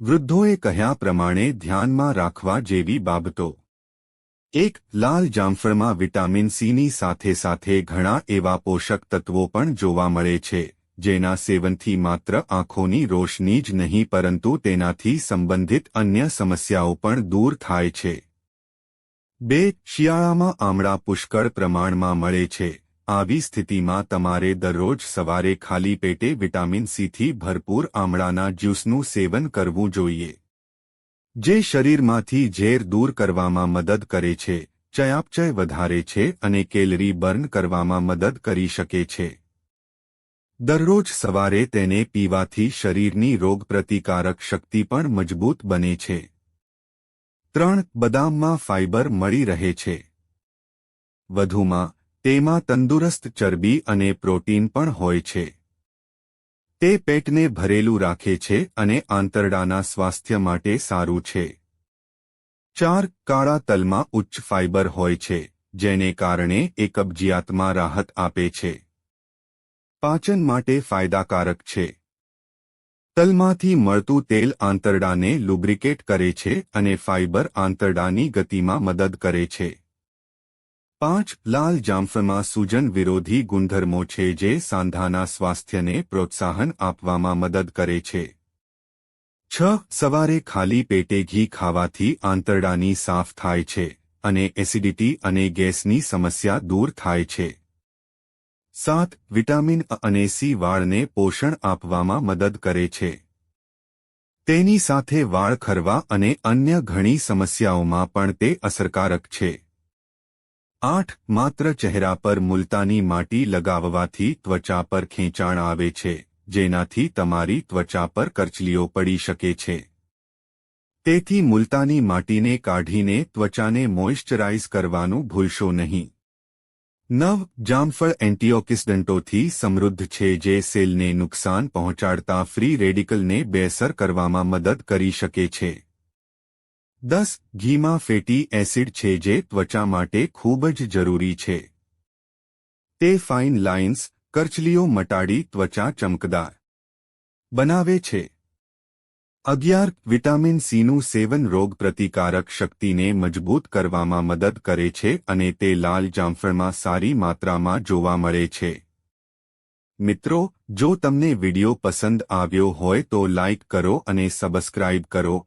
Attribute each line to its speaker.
Speaker 1: વૃદ્ધોએ કહ્યા પ્રમાણે ધ્યાનમાં રાખવા જેવી બાબતો. એક, લાલ જામફળમાં વિટામિન સીની સાથે સાથે ઘણા એવા પોષક તત્વો પણ જોવા મળે છે, જેના સેવનથી માત્ર આંખોની રોશની જ નહીં પરંતુ તેનાથી સંબંધિત અન્ય સમસ્યાઓ પણ દૂર થાય છે. બે, શિયાળામાં આમળા પુષ્કળ પ્રમાણમાં મળે છે. આવી સ્થિતિમાં તમારે દરરોજ સવારે ખાલી પેટે વિટામિન સીથી ભરપૂર આમળાના જ્યુસનું સેવન કરવું જોઈએ. જે શરીરમાંથી ઝેર દૂર કરવામાં મદદ કરે છે, ચયાપચય વધારે છે અને કેલરી બર્ન કરવામાં મદદ કરી શકે છે. દરરોજ સવારે તેને પીવાથી શરીરની રોગપ્રતિકારક શક્તિ પણ મજબૂત બને છે. ત્રણ, બદામમાં ફાઇબર મળી રહે છે. વધુમાં તેમાં તંદુરસ્ત ચરબી અને પ્રોટીન પણ હોય છે. તે પેટને ભરેલું રાખે છે અને આંતરડાના સ્વાસ્થ્ય માટે સારું છે. ચાર કાળા તલમાં ઉચ્ચ ફાઇબર હોય છે, જેને કારણે એ કબજિયાતમાં રાહત આપે છે. પાચન માટે ફાયદાકારક છે. તલમાંથી મળતું તેલ આંતરડાને લુબ્રિકેટ કરે છે અને ફાઇબર આંતરડાની ગતિમાં મદદ કરે છે. પાંચ લાલ જામફળમાં સૂજન વિરોધી ગુણધર્મો છે જે સાંધાના સ્વાસ્થ્યને પ્રોત્સાહન આપવામાં મદદ કરે છે. છ, સવારે ખાલી પેટે ઘી ખાવાથી આંતરડાની સાફ થાય છે અને એસિડિટી અને ગેસની સમસ્યા દૂર થાય છે. સાત, વિટામિન અને સી વાળને પોષણ આપવામાં મદદ કરે છે. તેની સાથે વાળ ખરવા અને અન્ય ઘણી સમસ્યાઓમાં પણ તે અસરકારક છે. આઠ માત્ર ચહેરા પર મુલતાની માટી લગાવવાથી ત્વચા પર ખેંચાણ આવે છે, જેનાથી તમારી ત્વચા પર કરચલીઓ પડી શકે છે. તેથી મુલતાની માટીને કાઢીને ત્વચાને મોઇશ્ચરાઇઝ કરવાનું ભૂલશો નહીં. નવ, જામફળ એન્ટીઓક્સિડન્ટોથી સમૃદ્ધ છે જે સેલને નુકસાન પહોંચાડતા ફ્રી રેડિકલને બેસર કરવામાં મદદ કરી શકે છે. દસ ઘીમાં ફેટી એસિડ છે જે ત્વચા માટે ખૂબ જ જરૂરી છે. તે ફાઇન લાઇન્સ, કરચલીઓ મટાડી ત્વચા ચમકદાર બનાવે છે. અગિયાર વિટામિન સીનું સેવન રોગ પ્રતિકારક શક્તિને મજબૂત કરવામાં મદદ કરે છે અને તે લાલ જામફળમાં સારી માત્રામાં જોવા મળે છે. મિત્રો, જો તમને વિડિયો પસંદ આવ્યો હોય તો લાઇક કરો અને સબસ્ક્રાઇબ કરો.